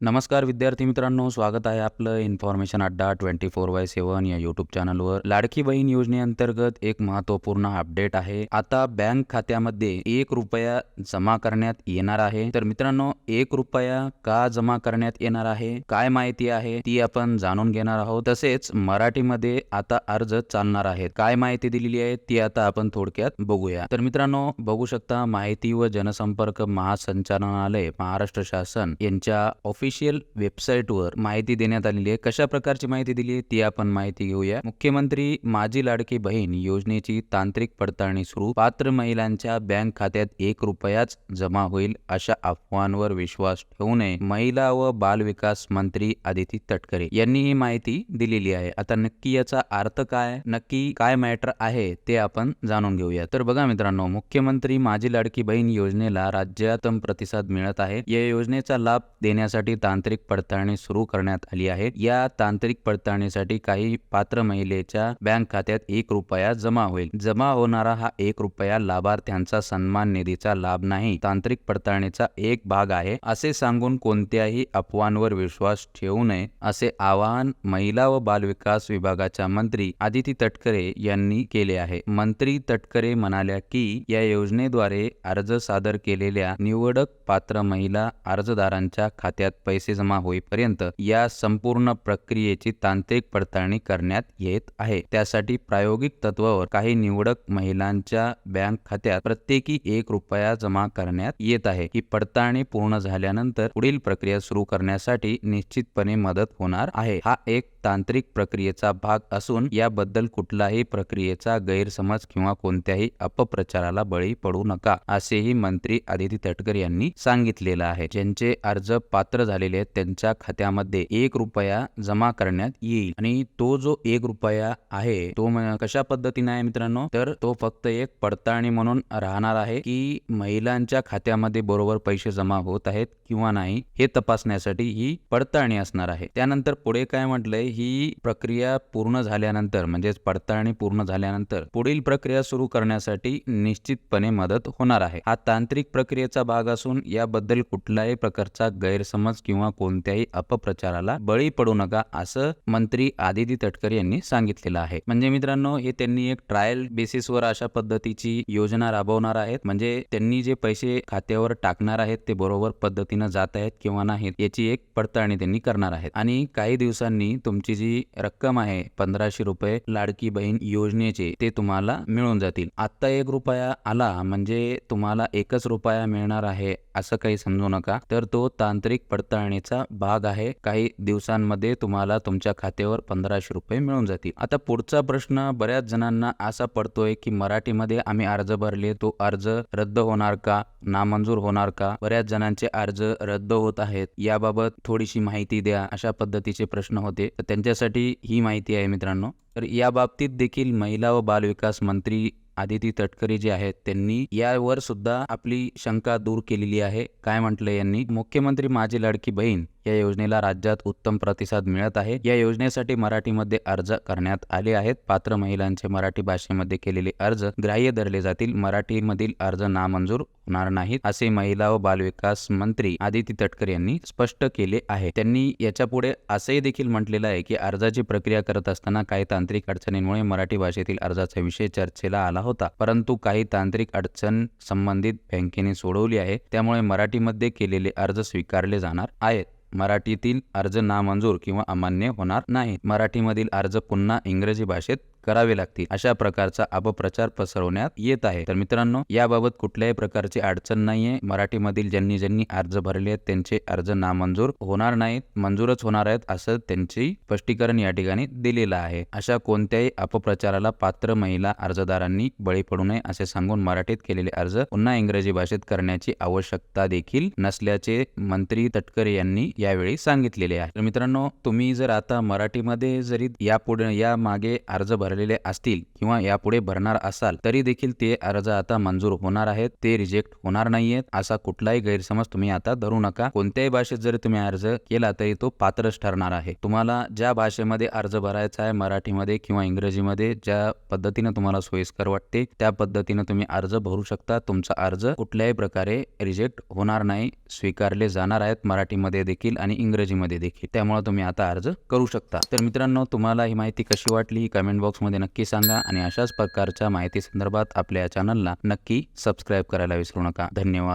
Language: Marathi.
नमस्कार विद्यार्थी मित्रांनो स्वागत आहे आपलं इन्फॉर्मेशन अड्डा ट्वेंटी फोर बाय सेवन या युट्यूब चॅनलवर लाडकी बहीण योजनेअंतर्गत एक महत्त्वपूर्ण अपडेट आहे. आता बँक खात्यामध्ये एक रुपया जमा करण्यात येणार आहे. तर मित्रांनो एक रुपया का जमा करण्यात येणार आहे? काय माहिती आहे? ती आपण जाणून घेणार आहोत. तसेच मराठीमध्ये आता अर्ज चालणार आहेत. काय माहिती दिलेली आहे ती आता आपण थोडक्यात बघूया. तर मित्रांनो बघू शकता माहिती व जनसंपर्क महासंचालनालय महाराष्ट्र शासन यांच्या ऑफिस ऑफिशियल वेबसाईटवर माहिती देण्यात आलेली आहे. कशा प्रकारची माहिती दिली आहे? ती आपण माहिती घेऊया. मुख्यमंत्री माझी लाडकी बहीण योजनेची तांत्रिक पडताळणी सुरू. पात्र महिलांच्या बँक खात्यात एक रुपयाच जमा होईल अशा अफवांवर विश्वास ठेवू नये. महिला व बाल विकास मंत्री आदिती तटकरे यांनी ही माहिती दिलेली आहे. आता नक्की याचा अर्थ काय? नक्की काय मॅटर आहे ते आपण जाणून घेऊया. तर बघा मित्रांनो मुख्यमंत्री माझी लाडकी बहीण योजनेला राज्यातम प्रतिसाद मिळत आहे. या योजनेचा लाभ देण्यासाठी तांत्रिक पडताळणी सुरू करण्यात आली आहे. या तांत्रिक पडताळणीसाठी काही पात्र महिलेच्या बँक खात्यात एक रुपया जमा होईल. जमा होणारा हा एक रुपया लाभार्थ्यांचा सन्मान निधीचा लाभ नाही. तांत्रिक पडताळणीचा एक भाग आहे. असे सांगून कोणत्याही अफवांवर विश्वास ठेवू नये असे आवाहन महिला व बालविकास विभागाच्या मंत्री आदिती तटकरे यांनी केले आहे. मंत्री तटकरे म्हणाल्या की या योजनेद्वारे अर्ज सादर केलेल्या निवडक पात्र महिला अर्जदारांच्या खात्यात पैसे जमा होईपर्यंत या संपूर्ण प्रक्रियेची तांत्रिक पडताळणी करण्यात येत आहे. त्यासाठी प्रायोगिक तत्वावर काही निवडक महिलांच्या बँक खात्यात प्रत्येकी एक रुपया जमा करण्यात येत आहे. ही पडताळणी पूर्ण झाल्यानंतर पुढील प्रक्रिया सुरू करण्यासाठी निश्चितपणे मदत होणार आहे. हा एक तांत्रिक प्रक्रियेचा भाग असून याबद्दल कुठलाही प्रक्रियेचा गैरसमज किंवा कोणत्याही अपप्रचाराला बळी पडू नका असेही मंत्री आदिती तटकर यांनी सांगितलेलं आहे. ज्यांचे अर्ज पात्र झालेले आहेत त्यांच्या खात्यामध्ये एक रुपया जमा करण्यात येईल आणि तो जो एक रुपया आहे तो कशा पद्धतीने आहे मित्रांनो? तर तो फक्त एक पडताळणी म्हणून राहणार आहे की महिलांच्या खात्यामध्ये बरोबर पैसे जमा होत आहेत किंवा नाही हे तपासण्यासाठी ही पडताळणी असणार आहे. त्यानंतर पुढे काय म्हटलंय? ही प्रक्रिया पूर्ण झाल्यानंतर म्हणजेच पडताळणी पूर्ण झाल्यानंतर पुढील प्रक्रिया सुरू करण्यासाठी निश्चितपणे मदत होणार आहे. हा तांत्रिक प्रक्रियेचा भाग असून याबद्दल कुठल्याही प्रकारचा गैरसमज किंवा कोणत्याही अपप्रचाराला बळी पडू नका असं मंत्री आदिती तटकरे यांनी सांगितलेलं आहे. म्हणजे मित्रांनो हे त्यांनी एक ट्रायल बेसिसवर अशा पद्धतीची योजना राबवणार आहेत. म्हणजे त्यांनी जे पैसे खात्यावर टाकणार आहेत ते बरोबर पद्धतीनं जात आहेत किंवा नाहीत याची एक पडताळणी त्यांनी करणार आहेत. आणि काही दिवसांनी तुमची जी रक्कम आहे पंधराशे रुपये लाडकी बहीण योजनेचे ते तुम्हाला मिळून जातील. आत्ता एक रुपया आला म्हणजे तुम्हाला एकच रुपया मिळणार आहे असं काही समजू नका. तर तो तांत्रिक पडताळणीचा भाग आहे. काही दिवसांमध्ये तुम्हाला तुमच्या खात्यावर पंधराशे रुपये मिळून जातील. आता पुढचा प्रश्न बऱ्याच जणांना असा पडतोय की मराठीमध्ये आम्ही अर्ज भरले तो अर्ज रद्द होणार का? नामंजूर होणार का? बऱ्याच जणांचे अर्ज रद्द होत आहेत. याबाबत थोडीशी माहिती द्या अशा पद्धतीचे प्रश्न होते. तर त्यांच्यासाठी ही माहिती आहे मित्रांनो. तर या बाबतीत देखील महिला व बालविकास मंत्री आदिती तटकरे जे आहेत त्यांनी यावर सुद्धा आपली शंका दूर केलेली आहे. काय म्हटलं यांनी? मुख्यमंत्री माझी लाडकी बहीण या योजनेला राज्यात उत्तम प्रतिसाद मिळत आहे. या योजनेसाठी मराठीमध्ये अर्ज करण्यात आले आहेत. पात्र महिलांचे मराठी भाषेमध्ये केलेले अर्ज ग्राह्य धरले जातील. मराठीमधील अर्ज नामंजूर होणार नाहीत असे महिला व बालविकास मंत्री आदिती तटकर यांनी स्पष्ट केले आहे. त्यांनी याच्यापुढे असंही देखील म्हटलेलं आहे की अर्जाची प्रक्रिया करत असताना काही तांत्रिक अडचणींमुळे मराठी भाषेतील अर्जाचा विषय चर्चेला आला होता. परंतु काही तांत्रिक अडचण संबंधित बँकेने सोडवली आहे. त्यामुळे मराठीमध्ये केलेले अर्ज स्वीकारले जाणार आहेत. मराठीतील अर्ज नामंजूर किंवा अमान्य होणार नाही मराठीमधील अर्ज पुन्हा इंग्रजी भाषेत करावे लागतील. अशा प्रकारचा अपप्रचार पसरवण्यात येत आहे. तर मित्रांनो याबाबत कुठल्याही प्रकारची अडचण नाहीये. मराठीमधील ज्यांनी ज्यांनी अर्ज भरले आहेत त्यांचे अर्ज नामंजूर होणार नाहीत. मंजूरच होणार आहेत असं त्यांची स्पष्टीकरण या ठिकाणी दिलेलं आहे. अशा कोणत्याही अपप्रचाराला पात्र महिला अर्जदारांनी बळी पडू नये असे सांगून मराठीत केलेले अर्ज पुन्हा इंग्रजी भाषेत करण्याची आवश्यकता देखील नसल्याचे मंत्री तटकरे यांनी यावेळी सांगितलेले आहे. तर मित्रांनो तुम्ही जर आता मराठीमध्ये जरी यापुढे या मागे अर्ज भरलेले असतील किंवा यापुढे भरणार असाल तरी देखील ते अर्ज आता मंजूर होणार आहेत. ते रिजेक्ट होणार नाहीयेत असा कुठलाही गैरसमज तुम्ही आता धरू नका. कोणत्याही भाषेत जरी तुम्ही अर्ज केला तरी तो पात्रच ठरणार आहे. तुम्हाला ज्या भाषेमध्ये अर्ज भरायचा आहे मराठीमध्ये किंवा इंग्रजीमध्ये ज्या पद्धतीने तुम्हाला सोयीस्कर वाटते त्या पद्धतीने तुम्ही अर्ज भरू शकता. तुमचा अर्ज कुठल्याही प्रकारे रिजेक्ट होणार नाही स्वीकारले जाणार आहेत मराठीमध्ये देखील आणि इंग्रजीमध्ये देखील. त्यामुळे तुम्ही आता अर्ज करू शकता. तर मित्रांनो तुम्हाला ही माहिती कशी वाटली? कमेंट कमेंट्समध्ये नक्की सांगा आणि अशाच प्रकारच्या माहिती संदर्भात आपल्या या चॅनलला नक्की सबस्क्राईब करायला विसरू नका. धन्यवाद.